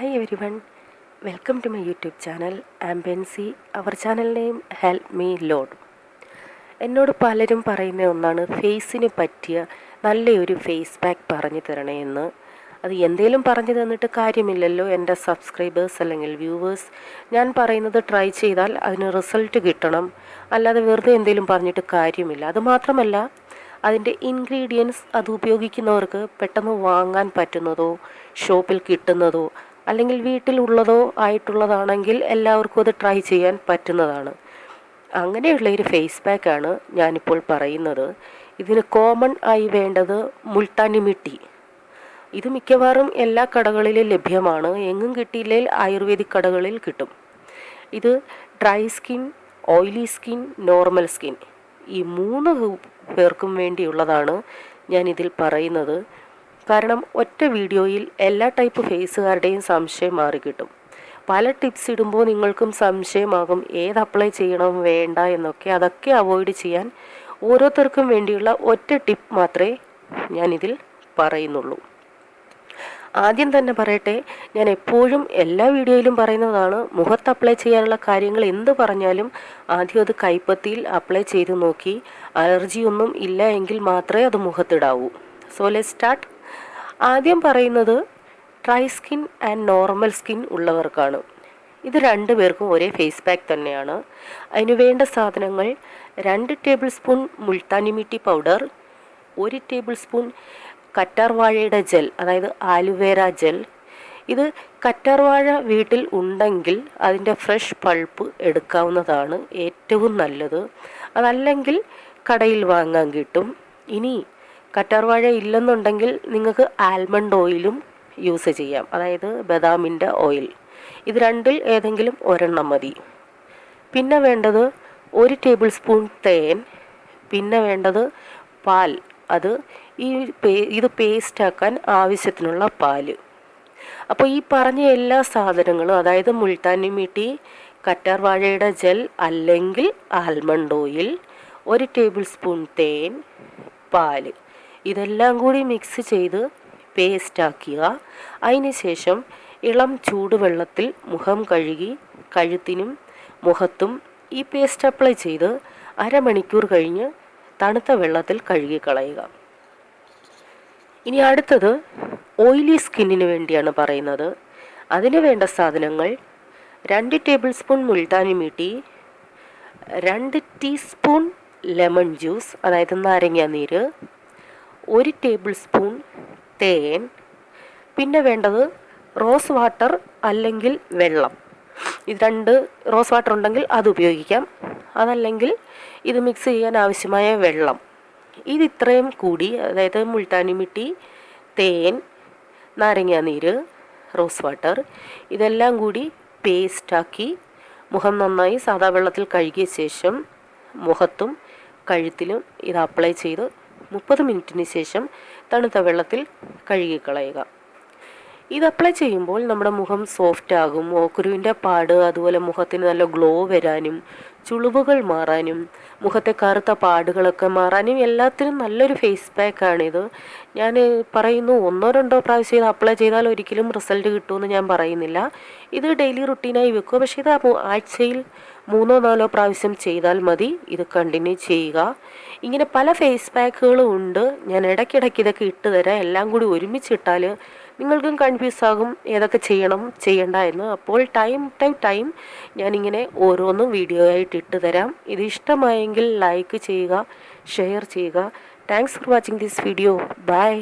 Hi every one welcome to my YouTube channel ambiance our channel name help me lord എന്നോട് പലരും പറയുന്ന ഒന്നാണ് ഫേസിന് പറ്റിയ നല്ലൊരു ഫേസ് പാക്ക് പറഞ്ഞു തരണേ എന്ന്. അത് എന്തേലും പറഞ്ഞു തന്നിട്ട് കാര്യമില്ലല്ലോ എന്റെ സബ്സ്ക്രൈബേഴ്സ് അല്ലെങ്കിൽ വ്യൂവേഴ്സ് ഞാൻ പറയുന്നത് ട്രൈ ചെയ്താൽ അതിന് റിസൾട്ട് കിട്ടണം. അല്ലാതെ വെറുതെ എന്തെങ്കിലും പറഞ്ഞിട്ട് കാര്യമില്ല. അതുമാത്രമല്ല അതിന്റെ ഇൻഗ്രീഡിയൻസ് അത് ഉപയോഗിക്കുന്നവർക്ക് പെട്ടെന്ന് വാങ്ങാൻ പറ്റുന്നതോ ഷോപ്പിൽ കിട്ടുന്നതോ അല്ലെങ്കിൽ വീട്ടിലുള്ളതോ ആയിട്ടുള്ളതാണെങ്കിൽ എല്ലാവർക്കും അത് ട്രൈ ചെയ്യാൻ പറ്റുന്നതാണ്. അങ്ങനെയുള്ള ഒരു ഫേസ് പാക്കാണ് ഞാനിപ്പോൾ പറയുന്നത്. ഇതിന് കോമൺ ആയി വേണ്ടത് മുൾട്ടാനി മിട്ടി. ഇത് മിക്കവാറും എല്ലാ കടകളിലും ലഭ്യമാണ്. എങ്ങും കിട്ടിയില്ലെങ്കിൽ ആയുർവേദിക് കടകളിൽ കിട്ടും. ഇത് dry skin oily skin normal skin ഈ മൂന്ന് പേർക്കും വേണ്ടിയുള്ളതാണ് ഞാൻ ഇതിൽ പറയുന്നത്. കാരണം ഒറ്റ വീഡിയോയിൽ എല്ലാ ടൈപ്പ് ഫേസുകാരുടെയും സംശയം മാറി കിട്ടും പല ടിപ്സ് ഇടുമ്പോൾ നിങ്ങൾക്കും സംശയമാകും ഏത് അപ്ലൈ ചെയ്യണം വേണ്ട എന്നൊക്കെ. അതൊക്കെ അവോയ്ഡ് ചെയ്യാൻ ഓരോരുത്തർക്കും വേണ്ടിയുള്ള ഒറ്റ ടിപ്പ് മാത്രമേ ഞാനിതിൽ പറയുന്നുള്ളൂ. ആദ്യം തന്നെ പറയട്ടെ ഞാൻ എപ്പോഴും എല്ലാ വീഡിയോയിലും പറയുന്നതാണ് മുഖത്ത് അപ്ലൈ ചെയ്യാനുള്ള കാര്യങ്ങൾ എന്ത് പറഞ്ഞാലും ആദ്യം അത് കൈപ്പത്തിയിൽ അപ്ലൈ ചെയ്ത് നോക്കി. അലർജിയൊന്നും ഇല്ല എങ്കിൽ മാത്രമേ അത് മുഖത്തിടാവൂ. സോ ലെ സ്റ്റാർട്ട് ആദ്യം പറയുന്നത് dry skin and normal skin ഉള്ളവർക്കാണ്. ഇത് രണ്ടു പേർക്കും ഒരേ ഫേസ് പാക്ക് തന്നെയാണ്. അതിനു വേണ്ട സാധനങ്ങൾ രണ്ട് ടേബിൾ സ്പൂൺ മുൾത്താനിമിട്ടി പൗഡർ ഒരു ടേബിൾ സ്പൂൺ കറ്റാർവാഴയുടെ ജെൽ അതായത് ആലുവേര ജെൽ. ഇത് കറ്റാർവാഴ വീട്ടിൽ ഉണ്ടെങ്കിൽ അതിന്റെ ഫ്രഷ് പൾപ്പ് എടുക്കാവുന്നതാണ് ഏറ്റവും നല്ലത്. അതല്ലെങ്കിൽ കടയിൽ വാങ്ങാൻ കിട്ടും. ഇനി കറ്റാർവാഴ ഇല്ലെന്നുണ്ടെങ്കിൽ നിങ്ങൾക്ക് ആൽമണ്ട് ഓയിലും യൂസ് ചെയ്യാം. അതായത് ബദാമിന്റെ ഓയിൽ. ഇത് രണ്ടിൽ ഏതെങ്കിലും ഒരെണ്ണം മതി. പിന്നെ വേണ്ടത് ഒരു ടേബിൾ സ്പൂൺ തേൻ. പിന്നെ വേണ്ടത് പാൽ. അത് ഈ പേ ഇത് പേസ്റ്റാക്കാൻ ആവശ്യത്തിനുള്ള പാൽ. അപ്പോൾ ഈ പറഞ്ഞ എല്ലാ സാധനങ്ങളും അതായത് മുൾട്ടാനി മീട്ടി കറ്റാർവാഴയുടെ ജെൽ അല്ലെങ്കിൽ ആൽമണ്ട് ഓയിൽ ഒരു ടേബിൾ സ്പൂൺ തേൻ പാൽ. ഇതെല്ലാം കൂടി മിക്സ് ചെയ്ത് പേസ്റ്റാക്കുക അതിന് ശേഷം ഇളം ചൂടുവെള്ളത്തിൽ മുഖം കഴുകി കഴുത്തിനും മുഖത്തും ഈ പേസ്റ്റ് അപ്ലൈ ചെയ്ത് അരമണിക്കൂർ കഴിഞ്ഞ് തണുത്ത വെള്ളത്തിൽ കഴുകി കളയുക ഇനി അടുത്തത് ഓയിലി സ്കിന്നിന് വേണ്ടിയാണ് പറയുന്നത്. അതിന് വേണ്ട സാധനങ്ങൾ രണ്ട് ടേബിൾ സ്പൂൺ മുൾട്ടാനി മീട്ടി രണ്ട് ടീസ്പൂൺ ലെമൺ ജ്യൂസ് അതായത് നാരങ്ങ നീര് ഒരു ടേബിൾ സ്പൂൺ തേൻ പിന്നെ വേണ്ടത് റോസ് വാട്ടർ അല്ലെങ്കിൽ വെള്ളം. ഇത് രണ്ട് റോസ് വാട്ടർ ഉണ്ടെങ്കിൽ അത് ഉപയോഗിക്കാം. അതല്ലെങ്കിൽ ഇത് മിക്സ് ചെയ്യാൻ ആവശ്യമായ വെള്ളം. ഇത് ഇത്രയും കൂടി അതായത് മുൾട്ടാനി മിട്ടി തേൻ നാരങ്ങ നീര് റോസ് വാട്ടർ ഇതെല്ലാം കൂടി പേസ്റ്റാക്കി മുഖം നന്നായി സാദാ വെള്ളത്തിൽ കഴുകിയ ശേഷം മുഖത്തും കഴുത്തിലും ഇത് അപ്ലൈ ചെയ്ത് മുപ്പത് മിനിറ്റിന് ശേഷം തണുത്ത വെള്ളത്തിൽ കഴുകിക്കളയുക. ഇത് അപ്ലൈ ചെയ്യുമ്പോൾ നമ്മുടെ മുഖം സോഫ്റ്റ് ആകും. ഓക്കുരുവിന്റെ പാട് അതുപോലെ മുഖത്തിന് നല്ല ഗ്ലോ വരാനും ചുളിവുകൾ മാറാനും മുഖത്തെ കറുത്ത പാടുകളൊക്കെ മാറാനും എല്ലാത്തിനും നല്ലൊരു ഫേസ് പാക്കാണിത് ഞാൻ പറയുന്നു ഒന്നോ രണ്ടോ പ്രാവശ്യം ഇത് അപ്ലൈ ചെയ്താൽ ഒരിക്കലും റിസൾട്ട് കിട്ടുമെന്ന് ഞാൻ പറയുന്നില്ല. ഇത് ഡെയിലി റുട്ടീനായി വെക്കുക പക്ഷേ ഇത് ആഴ്ചയിൽ മൂന്നോ നാലോ പ്രാവശ്യം ചെയ്താൽ മതി. ഇത് കണ്ടിന്യൂ ചെയ്യുക. ഇങ്ങനെ പല ഫേസ് പാക്കുകളും ഉണ്ട്. ഞാൻ ഇടയ്ക്കിടയ്ക്ക് ഇതൊക്കെ ഇട്ട് തരാം. എല്ലാം കൂടി ഒരുമിച്ചിട്ടാൽ നിങ്ങൾക്കും കൺഫ്യൂസ് ആകും. ഏതൊക്കെ ചെയ്യണം ചെയ്യണ്ട എന്ന്. അപ്പോൾ ടൈം ടൈം ടൈം ഞാനിങ്ങനെ ഓരോന്നും വീഡിയോ ആയിട്ട് ഇട്ട് തരാം ഇത് ഇഷ്ടമായെങ്കിൽ ലൈക്ക് ചെയ്യുക ഷെയർ ചെയ്യുക. Thanks for watching this video bye